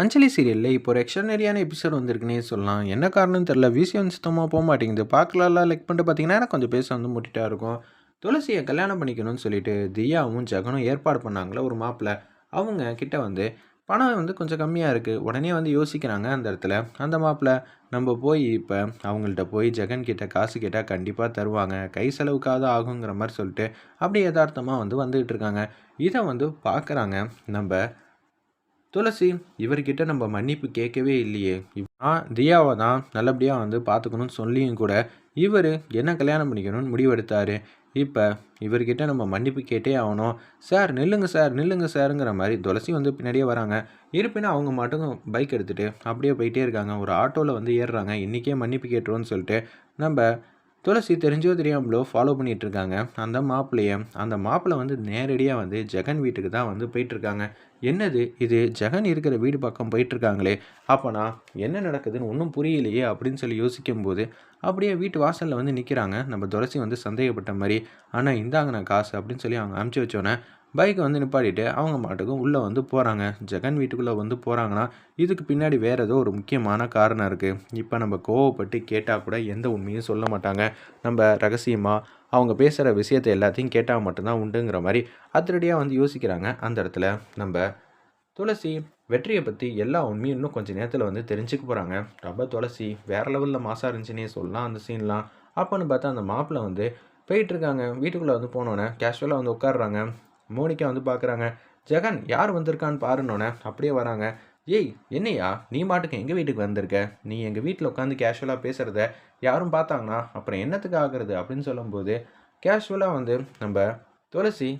அஞ்சலி சீரியலில் இப்போ ஒரு எக்ஸ்ட்ரானரியான எபிசோட் வந்திருக்குன்னே சொல்லலாம். என்ன காரணம்னு தெரில விஷயம் சுத்தமாக போக மாட்டேங்குது. பார்க்கலாம்ல. லைக் பண்ணிட்டு பார்த்தீங்கன்னா எனக்கு கொஞ்சம் பேச வந்து முட்டிட்டா இருக்கும். துளசியை கல்யாணம் பண்ணிக்கணும்னு சொல்லிட்டு தியாவும் ஜெகனும் ஏற்பாடு பண்ணாங்களே ஒரு மாப்பிள்ளை அவங்க கிட்ட வந்து பணம் வந்து கொஞ்சம் கம்மியாக இருக்குது உடனே வந்து யோசிக்கிறாங்க அந்த இடத்துல. அந்த மாப்பிள்ளை நம்ம போய் இப்போ அவங்கள்ட்ட போய் ஜெகன் கிட்ட காசு கேட்டால் கண்டிப்பாக தருவாங்க. கை செலவுக்காக ஆகுங்கிற மாதிரி சொல்லிட்டு அப்படி யதார்த்தமாக வந்து வந்துகிட்டு இருக்காங்க. இதை வந்து பார்க்குறாங்க. நம்ம துளசி இவர்கிட்ட நம்ம மன்னிப்பு கேட்கவே இல்லையே. நான் தியாவை தான் நல்லபடியாக வந்து பார்த்துக்கணும்னு சொல்லியும் கூட இவர் என்ன கல்யாணம் பண்ணிக்கணும்னு முடிவெடுத்தார். இப்போ இவர்கிட்ட நம்ம மன்னிப்பு கேட்டே ஆகணும். சார் நில்லுங்க சார் நில்லுங்க சாருங்கிற மாதிரி துளசி வந்து பின்னாடியே வராங்க. இருப்பினும் அவங்க மட்டும் பைக் எடுத்துகிட்டு அப்படியே போயிட்டே இருக்காங்க. ஒரு ஆட்டோவில் வந்து ஏறுறாங்க. இன்றைக்கே மன்னிப்பு கேட்டுருவோன்னு சொல்லிட்டு நம்ம துளசி தெரிஞ்சோ தெரியாமலோ ஃபாலோ பண்ணிகிட்டு இருக்காங்க அந்த மாப்பிள்ளையை அந்த மாப்பிள்ளை வந்து நேரடியாக வந்து ஜெகன் வீட்டுக்கு தான் வந்து போயிட்டுருக்காங்க. என்னது இது? ஜெகன் இருக்கிற வீடு பக்கம் போயிட்டுருக்காங்களே. அப்போனா என்ன நடக்குதுன்னு ஒன்றும் புரியலையே அப்படின்னு சொல்லி யோசிக்கும்போது அப்படியே வீட்டு வாசலில் வந்து நிற்கிறாங்க நம்ம துளசி வந்து சந்தேகப்பட்ட மாதிரி ஆனால் இந்தாங்கண்ணா காசு அப்படின்னு சொல்லி அவங்க அமுச்சு வச்சோன்னே பைக்கை வந்து நிப்பாட்டிட்டு அவங்க மாட்டுக்கும் உள்ளே வந்து போகிறாங்க ஜெகன் வீட்டுக்குள்ளே வந்து போகிறாங்கன்னா இதுக்கு பின்னாடி வேறு ஏதோ ஒரு முக்கியமான காரணம் இருக்குது இப்போ நம்ம கோவப்பட்டு கேட்டால் கூட எந்த உண்மையும் சொல்ல மாட்டாங்க. நம்ம ரகசியமாக அவங்க பேசுகிற விஷயத்தை எல்லாத்தையும் கேட்டால் மட்டும்தான் உண்டுங்கிற மாதிரி அதிரடியாக வந்து யோசிக்கிறாங்க அந்த இடத்துல. நம்ம துளசி வெற்றியை பற்றி எல்லா உண்மையும் இன்னும் கொஞ்சம் நேரத்தில் வந்து தெரிஞ்சுக்க போகிறாங்க ரொம்ப துளசி வேறு லெவலில் மாசாக இருந்துச்சுன்னே சொல்லலாம் அந்த சீன்லாம் அப்போன்னு பார்த்தா அந்த மாப்பிள்ளை வந்து போயிட்டுருக்காங்க வீட்டுக்குள்ளே வந்து போனோன்னே கேஷுவலாக வந்து உட்காடுறாங்க மோனிகா வந்து பார்க்குறாங்க ஜெகன் யார் வந்திருக்கான்னு பாருன்னொன்னே அப்படியே வராங்க. ஏய் என்னையா? நீ மாட்டுக்கு எங்கள் வீட்டுக்கு வந்திருக்க? நீ எங்கள் வீட்டில் உட்காந்து கேஷுவலாக பேசுகிறத யாரும் பார்த்தாங்கன்னா அப்புறம் என்னத்துக்கு ஆகுறது? அப்படின்னு சொல்லும்போது கேஷுவலாக வந்து நம்ம துளசி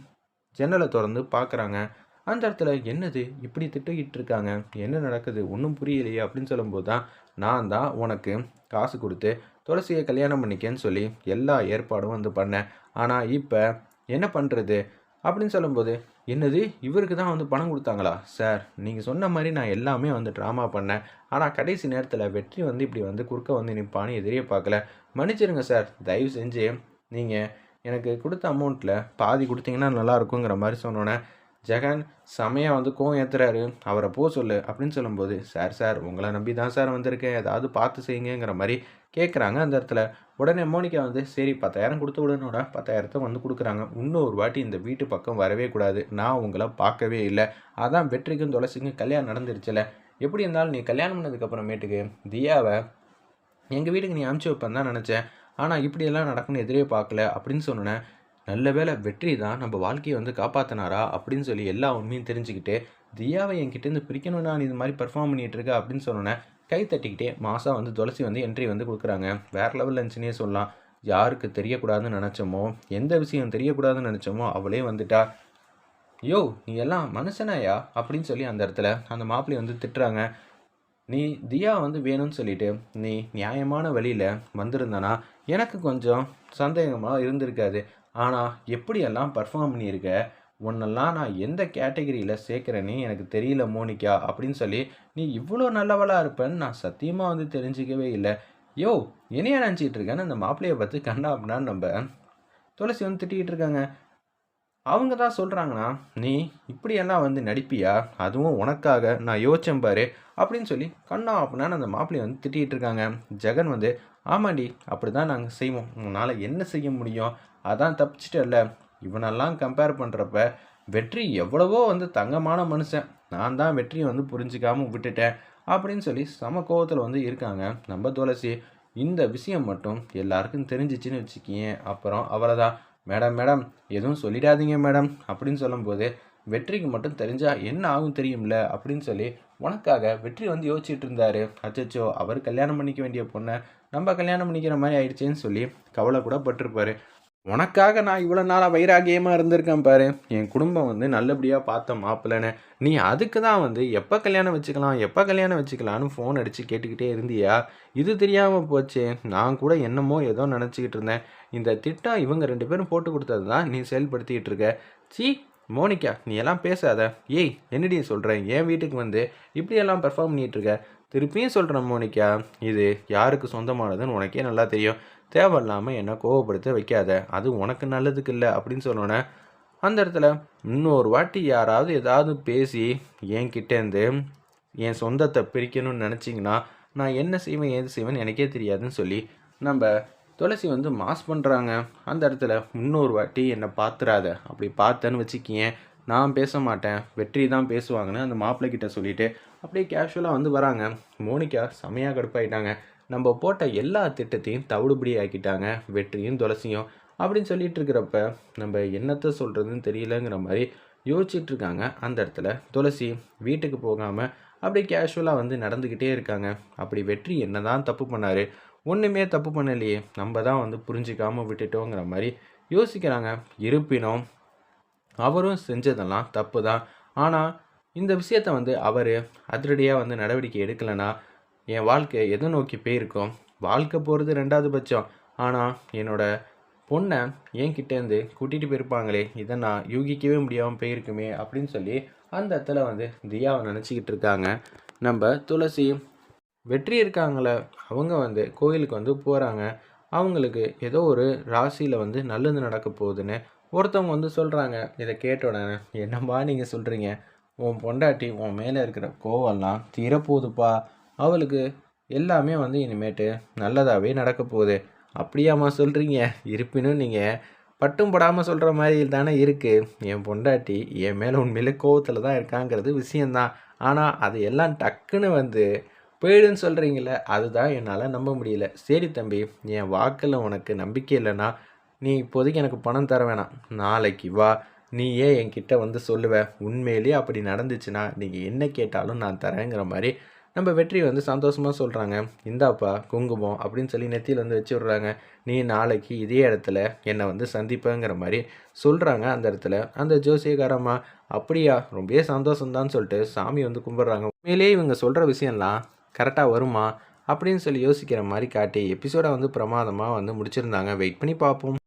ஜன்னலை திறந்து பார்க்குறாங்க அந்த இடத்துல என்னது? இப்படி திட்டுக்கிட்டு இருக்காங்க. என்ன நடக்குது? ஒன்றும் புரியலையே. அப்படின்னு சொல்லும்போது தான் நான் தான் உனக்கு காசு கொடுத்து துளசியை கல்யாணம் பண்ணிக்கேன்னு சொல்லி எல்லா ஏற்பாடும் வந்து பண்ணேன். ஆனால் இப்போ என்ன பண்ணுறது அப்படின்னு சொல்லும்போது என்னது இவருக்கு தான் வந்து பணம் கொடுத்தாங்களா? சார் நீங்கள் சொன்ன மாதிரி நான் எல்லாமே வந்து ட்ராமா பண்ணேன். ஆனால் கடைசி நேரத்தில் வெற்றி வந்து இப்படி வந்து குறுக்க வந்து நிற்பான்னு எதிரே பார்க்கல. மன்னிச்சிருங்க சார் தயவு செஞ்சு நீங்கள் எனக்கு கொடுத்த அமௌண்ட்டில் பாதி கொடுத்தீங்கன்னா நல்லா இருக்குங்கிற மாதிரி சொன்னோன்னே ஜெகன் செமையாக வந்து கோவம் ஏற்றுறாரு அவரை போ சொல்லு அப்படின்னு சொல்லும்போது சார் சார் உங்களை நம்பி தான் சார் வந்திருக்கேன். ஏதாவது பார்த்து செய்யுங்கிற மாதிரி கேட்குறாங்க அந்த இடத்துல. உடனே மோனிகா வந்து சரி பத்தாயிரம் கொடுத்து உடனோட பத்தாயிரத்தை வந்து கொடுக்குறாங்க. இன்னொரு வாட்டி இந்த வீட்டு பக்கம் வரவே கூடாது. நான் உங்களை பார்க்கவே இல்லை. அதான் வெற்றிக்கும் துளசிக்கும் கல்யாணம் நடந்துருச்சுல. எப்படி இருந்தாலும் நீ கல்யாணம் பண்ணதுக்கப்புறமேட்டுக்கு தியாவை எங்கள் வீட்டுக்கு நீ அமுச்சு வைப்பேன் தான் நினச்சேன். ஆனால் இப்படியெல்லாம் நடக்குன்னு எதிரே பார்க்கல. அப்படின்னு சொன்னேன் நல்ல வேலை வெற்றி தான் நம்ம வாழ்க்கையை வந்து காப்பாற்றினாரா அப்படின்னு சொல்லி எல்லா உண்மையும் தெரிஞ்சுக்கிட்டு தியாவை என்கிட்டேருந்து பிரிக்கணும் நான் இது மாதிரி பர்ஃபார்ம் பண்ணிகிட்டு இருக்கேன் அப்படின்னு சொன்னோன்னே கை தட்டிக்கிட்டே மாதம் வந்து துளசி வந்து என்ட்ரி வந்து கொடுக்குறாங்க. வேறு லெவல் இருந்துச்சுன்னே சொல்லலாம். யாருக்கு தெரியக்கூடாதுன்னு நினச்சோமோ எந்த விஷயம் தெரியக்கூடாதுன்னு நினச்சோமோ அவளே வந்துட்டா. யோ நீ எல்லாம் மனுஷனாயா? அப்படின்னு சொல்லி அந்த இடத்துல அந்த மாப்பிள்ளை வந்து திட்டுறாங்க. நீ தியா வந்து வேணும்னு சொல்லிட்டு நீ நியாயமான வழியில் வந்திருந்தனா எனக்கு கொஞ்சம் சந்தேகமாக இருந்திருக்காது. ஆனால் எப்படியெல்லாம் பர்ஃபார்ம் பண்ணியிருக்க? உன்னெல்லாம் நான் எந்த கேட்டகரியில் சேர்க்குறேன்னு எனக்கு தெரியல மோனிகா அப்படின்னு சொல்லி நீ இவ்வளோ நல்லவளாக இருப்பேன்னு நான் சத்தியமாக வந்து தெரிஞ்சிக்கவே இல்லை. யோ என்னையா நினச்சிக்கிட்டு இருக்கேன்னு அந்த மாப்பிள்ளையை பார்த்து கண்டா அப்படின்னா நம்ம துளசி வந்து திட்டிகிட்டு இருக்காங்க. அவங்க தான் சொல்கிறாங்கண்ணா நீ இப்படியெல்லாம் வந்து நடிப்பியா? அதுவும் உனக்காக. நான் யோசிச்சேன் பாரு. அப்படின்னு சொல்லி கண்ணா அப்படின்னா அந்த மாப்பிள்ளையை வந்து திட்டிகிட்டு இருக்காங்க. ஜெகன் வந்து ஆமாண்டி அப்படி தான் நாங்கள் செய்வோம். உன்னால் என்ன செய்ய முடியும்? அதான் தப்பிச்சிட்டல்ல. இவனெல்லாம் கம்பேர் பண்ணுறப்ப வெற்றி எவ்வளவோ வந்து தங்கமான மனுஷன். நான் தான் வெற்றியை வந்து புரிஞ்சிக்காமல் விட்டுட்டேன். அப்படின்னு சொல்லி சம கோவத்தில் வந்து இருக்காங்க. நம்ம துளசி இந்த விஷயம் மட்டும் எல்லாருக்கும் தெரிஞ்சிச்சின்னு வச்சுக்கிங்க அப்புறம் அவரை தான் மேடம் மேடம் எதுவும் சொல்லிடாதீங்க மேடம் அப்படின்னு சொல்லும்போது வெற்றிக்கு மட்டும் தெரிஞ்சால் என்ன ஆகும் தெரியும்ல அப்படின்னு சொல்லி உனக்காக வெற்றி வந்து யோசிச்சுட்டு இருந்தாரு. அச்சச்சோ அவர் கல்யாணம் பண்ணிக்க வேண்டிய பொண்ணை நம்ம கல்யாணம் பண்ணிக்கிற மாதிரி ஆயிடுச்சேன்னு சொல்லி கவலை கூட பட்டிருப்பாரு உனக்காக நான் இவ்வளோ நாளாக வைராகியமாக இருந்திருக்கேன் பாரு. என் குடும்பம் வந்து நல்லபடியாக பார்த்த மாப்பிள்ளன்னு நீ அதுக்கு தான் வந்து எப்போ கல்யாணம் வச்சுக்கலாம் எப்போ கல்யாணம் வச்சுக்கலான்னு ஃபோன் அடித்து கேட்டுக்கிட்டே இருந்தியா? இது தெரியாமல் போச்சு. நான் கூட என்னமோ ஏதோ நினச்சிக்கிட்டு இருந்தேன். இந்த திட்டம் இவங்க ரெண்டு பேரும் போட்டு கொடுத்தது தான் நீ செயல்படுத்திக்கிட்டு இருக்க. சி மோனிகா நீ எல்லாம் பேசாத. ஏய் என்னடி சொல்கிறேன் என் வீட்டுக்கு வந்து இப்படியெல்லாம் பெர்ஃபார்ம் பண்ணிகிட்ருக்க திருப்பியும் சொல்கிறேன் மோனிகா இது யாருக்கு சொந்தமானதுன்னு உனக்கே நல்லா தெரியும். தேவையில்லாமல் என்னை கோவப்படுத்த வைக்காத. அது உனக்கு நல்லதுக்கு இல்லை அப்படின்னு சொன்னோன்னே அந்த இடத்துல இன்னொரு வாட்டி யாராவது ஏதாவது பேசி என்கிட்டேருந்து என் சொந்தத்தை பிரிக்கணும்னு நினச்சிங்கன்னா நான் என்ன செய்வேன் ஏது செய்வேன் எனக்கே தெரியாதுன்னு சொல்லி நம்ம துளசி வந்து மாஸ் பண்ணுறாங்க அந்த இடத்துல இன்னொரு வாட்டி என்னை பார்த்துறாத அப்படி பார்த்தேன்னு வச்சுக்கியேன் நான் பேச மாட்டேன். வெற்றி தான் பேசுவாங்கன்னு அந்த மாப்பிள்ளை கிட்ட சொல்லிவிட்டு அப்படியே கேஷுவலாக வந்து வராங்க. மோனிகா செமையாக கடுப்பாயிட்டாங்க. நம்ம போட்ட எல்லா திட்டத்தையும் தவிடுபடி ஆக்கிட்டாங்க வெற்றியும் துளசியும் அப்படின்னு சொல்லிட்டு இருக்கிறப்ப நம்ம என்னத்தை சொல்கிறதுன்னு தெரியலங்கிற மாதிரி யோசிச்சுட்டு இருக்காங்க அந்த இடத்துல துளசி வீட்டுக்கு போகாமல் அப்படி கேஷுவலாக வந்து நடந்துக்கிட்டே இருக்காங்க. அப்படி வெற்றி என்ன தான் தப்பு பண்ணார்? ஒன்றுமே தப்பு பண்ணலையே. நம்ம தான் வந்து புரிஞ்சிக்காமல் விட்டுட்டோங்கிற மாதிரி யோசிக்கிறாங்க. இருப்பினும் அவரும் செஞ்சதெல்லாம் தப்பு தான் ஆனால் இந்த விஷயத்தை வந்து அவர் அதிரடியாக வந்து நடவடிக்கை எடுக்கலைன்னா என் வாழ்க்கை எதை நோக்கி போயிருக்கோம் வாழ்க்கை போகிறது ரெண்டாவது பட்சம். ஆனால் என்னோட பொண்ணை என்கிட்டேருந்து கூட்டிகிட்டு போயிருப்பாங்களே இதை நான் யூகிக்கவே முடியாமல் போயிருக்குமே அப்படின்னு சொல்லி அந்த இடத்துல வந்து தியாவை நினச்சிக்கிட்டு இருக்காங்க. நம்ம துளசி வெற்றி இருக்காங்களே அவங்க வந்து கோயிலுக்கு வந்து போகிறாங்க அவங்களுக்கு ஏதோ ஒரு ராசியில் வந்து நல்லது நடக்க போகுதுன்னு ஒருத்தவங்க வந்து சொல்கிறாங்க இதை கேட்ட உடனே என்னம்மா நீங்கள் சொல்கிறீங்க உன் பொண்டாட்டி உன் மேலே இருக்கிற கோவம்லாம் தீரப்போகுதுப்பா. அவளுக்கு எல்லாமே வந்து இனிமேட்டு நல்லதாகவே நடக்க போகுது. அப்படியாம்மா சொல்கிறீங்க இருப்பினும் நீங்கள் பட்டும் படாமல் சொல்கிற மாதிரி தானே இருக்குது என் பொண்டாட்டி என் மேலே உண்மையிலே கோவத்தில் தான் இருக்காங்கிறது விஷயந்தான் ஆனால் அது எல்லாம் டக்குன்னு வந்து போயிடுன்னு சொல்கிறீங்கள அதுதான் என்னால் நம்ப முடியல. சரி தம்பி என் வாக்கில் உனக்கு நம்பிக்கை இல்லைன்னா நீ இப்போதைக்கு எனக்கு பணம் தர வேணாம். நாளைக்கு வா நீ ஏன் என்கிட்ட வந்து சொல்லுவ. உண்மையிலேயே அப்படி நடந்துச்சுன்னா நீங்கள் என்ன கேட்டாலும் நான் தரேங்கிற மாதிரி நம்ம வெற்றி வந்து சந்தோஷமாக சொல்கிறாங்க இந்தாப்பா குங்குமம் அப்படின்னு சொல்லி நெத்தியில் வந்து வச்சு விட்றாங்க. நீ நாளைக்கு இதே இடத்துல என்னை வந்து சந்திப்பேங்கிற மாதிரி சொல்கிறாங்க அந்த இடத்துல. அந்த ஜோசியக்காரம்மா அப்படியா ரொம்ப சந்தோஷம்தான் சொல்லிட்டு சாமி வந்து கும்பிட்றாங்க. உண்மையிலேயே இவங்க சொல்கிற விஷயம்லாம் கரெக்டாக வருமா அப்படின்னு சொல்லி யோசிக்கிற மாதிரி காட்டி எபிசோடை வந்து பிரமாதமாக வந்து முடிச்சிருந்தாங்க. வெயிட் பண்ணி பார்ப்போம்.